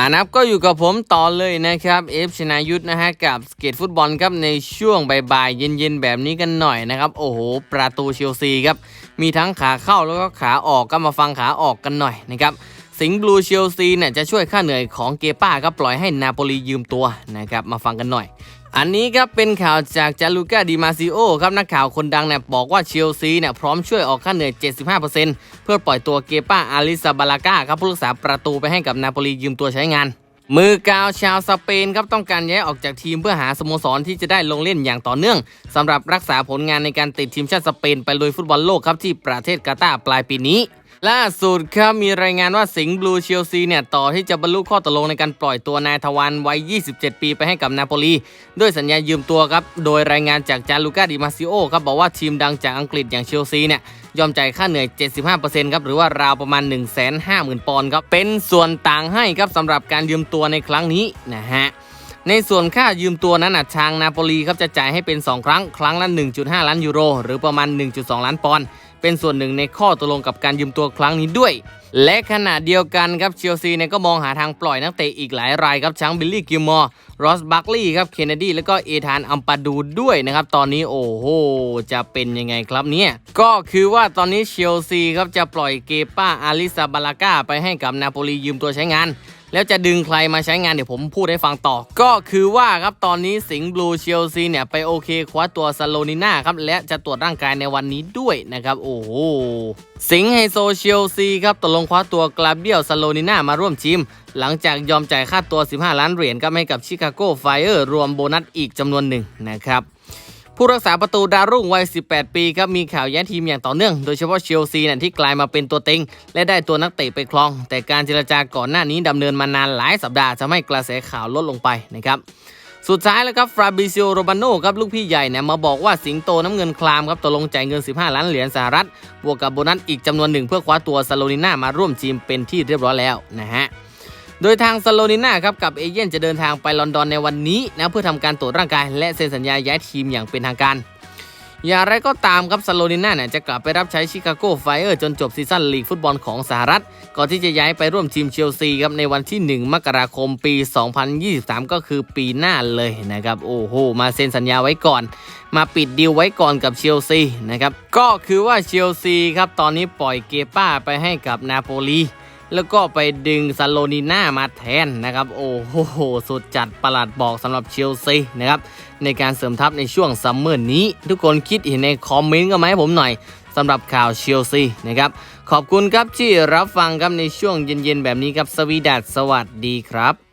อ่านับก็อยู่กับผมต่อเลยนะครับเอฟชนายุทธนะฮะกับสเก็ตฟุตบอลครับในช่วงบ่ายๆเย็นๆแบบนี้กันหน่อยนะครับโอ้โห ประตูเชลซีครับมีทั้งขาเข้าแล้วก็ขาออกก็มาฟังขาออกกันหน่อยนะครับ สิงห์บลูเชลซีเนี่ยจะช่วยค่าเหนื่อยของเกป้าก็ปล่อยให้นาโปลียืมตัวนะครับมาฟังกันหน่อย อันนี้ครับเป็นข่าวจากจาลูก้าดิมาซิโอครับนักข่าวคนดังเนี่ยบอกว่าเชลซีเนี่ยพร้อมช่วยออกค่าเหนื่อย 75%เพื่อปล่อยตัวเกป้าอาริซาบาลาก้าครับผู้รักษาประตูไปให้กับนาโปลียืมตัวใช้งาน มือกาวชาวสเปนครับต้องการย้ายออกจากทีมเพื่อหาสโมสรที่จะได้ลงเล่นอย่างต่อเนื่องสำหรับรักษาผลงานในการติดทีมชาติสเปน ไปลุยฟุตบอลโลกครับที่ประเทศกาตาร์ปลายปีนี้ ล่าสุดครับมีรายงานว่าสิงห์บลูเชลซีเนี่ยต่อที่จะบรรลุข้อตกลงในการปล่อยตัวนายทวารวัย 27 ปีไปให้กับนาโปลีด้วยสัญญายืมตัวครับโดยรายงานจากจาลูก้าดิมาซิโอครับบอกว่าทีมดังจากอังกฤษอย่างเชลซีเนี่ย ยอมจ่ายค่าเหนื่อย 75%ครับหรือว่าราวประมาณ 150,000 ปอนด์ครับเป็นส่วนต่างให้ครับสำหรับการยืมตัวในครั้งนี้นะฮะในส่วนค่ายืมตัวนั้นทางนาโปลีครับจะจ่ายให้เป็น 2 ครั้ง ครั้งละ 1.5 ล้านยูโร หรือประมาณ 1.2 ล้านปอนด์ เป็นส่วนหนึ่งในข้อตกลงกับการยืมตัวครั้งนี้ด้วย และขณะเดียวกันครับเชลซีเนี่ยก็มองหาทางปล่อยนักเตะอีกหลายรายครับทั้งบิลลี่กิลมอร์รอสบัคลีย์ครับเคนเนดีแล้วก็เอธานอัมปาดูด้วยนะครับ ตอนนี้โอ้โห จะเป็นยังไงครับเนี่ยก็คือว่าตอนนี้เชลซีครับจะปล่อยเกป้าอาริซาบาลาก้าไปให้กับนาโปลียืมตัวใช้งาน แล้วจะดึงใครมาใช้งานเดี๋ยวผมพูดให้ฟังต่อ ก็คือว่าครับตอนนี้สิงห์บลูเชลซีเนี่ย ไปโอเคคว้าตัวซาโลนิน่าครับ และจะตรวจร่างกายในวันนี้ด้วยนะครับ โอ้โหสิงห์ไฮโซเชลซีครับตกลงคว้าตัวกลาเบียลซาโลนิน่ามาร่วมทีมหลังจากยอมจ่ายค่าตัว 15 ล้านเหรียญก็ให้กับชิคาโกไฟเออร์รวมโบนัสอีกจำนวนหนึ่งนะครับ ผู้รักษาประตูดาวรุ่งวัย 18 ปีครับมีข่าวย้ายทีมอย่างต่อเนื่อง โดยเฉพาะเชลซีเนี่ยที่กลายมาเป็นตัวเต็ง และได้ตัวนักเตะไปครอง แต่การเจรจาก่อนหน้านี้ดำเนินมานานหลายสัปดาห์ทำให้กระแสข่าวลดลงไปนะครับสุดท้ายแล้วครับฟราบิซิโอโรบานโนครับลูกพี่ใหญ่เนี่ยมาบอกว่าสิงโตน้ำเงินคลามครับตกลงจ่ายเงิน 15 ล้านเหรียญสหรัฐบวกกับโบนัสอีกจำนวนหนึ่งเพื่อคว้าตัวซาโลนิน่ามาร่วมทีมเป็นที่เรียบร้อยแล้วนะฮะ โดยทางซาโลนิน่าครับกับเอเย่นจะเดินทางไปลอนดอนในวันนี้นะเพื่อทำการตรวจร่างกาย และเซ็นสัญญาย้ายทีมอย่างเป็นทางการ อย่างไรก็ตามครับซาโลนิน่าเนี่ยจะกลับไปรับใช้ชิคาโกไฟเออร์จนจบซีซั่นลีกฟุตบอลของสหรัฐ ก่อนที่จะย้ายไปร่วมทีมเชลซีครับในวันที่ 1 มกราคมปี 2023 ก็คือปีหน้าเลยนะครับโอ้โหมาเซ็นสัญญาไว้ก่อน มาปิดดีลไว้ก่อนกับเชลซีนะครับก็คือว่าเชลซีครับตอนนี้ปล่อยเกป้าไปให้กับนาโปลี แล้วก็ไปดึงซาโลนีน่ามาแทนนะครับ โอ้โห สุดจัดประหลาดบอกสำหรับเชลซีนะครับในการเสริมทัพในช่วงซัมเมอร์นี้ ทุกคนคิดเห็นในคอมเมนต์กันไหมผมหน่อยสำหรับข่าวเชลซีนะครับ ขอบคุณครับที่รับฟังครับในช่วงเย็นๆแบบนี้ครับสวีดัสสวัสดีครับ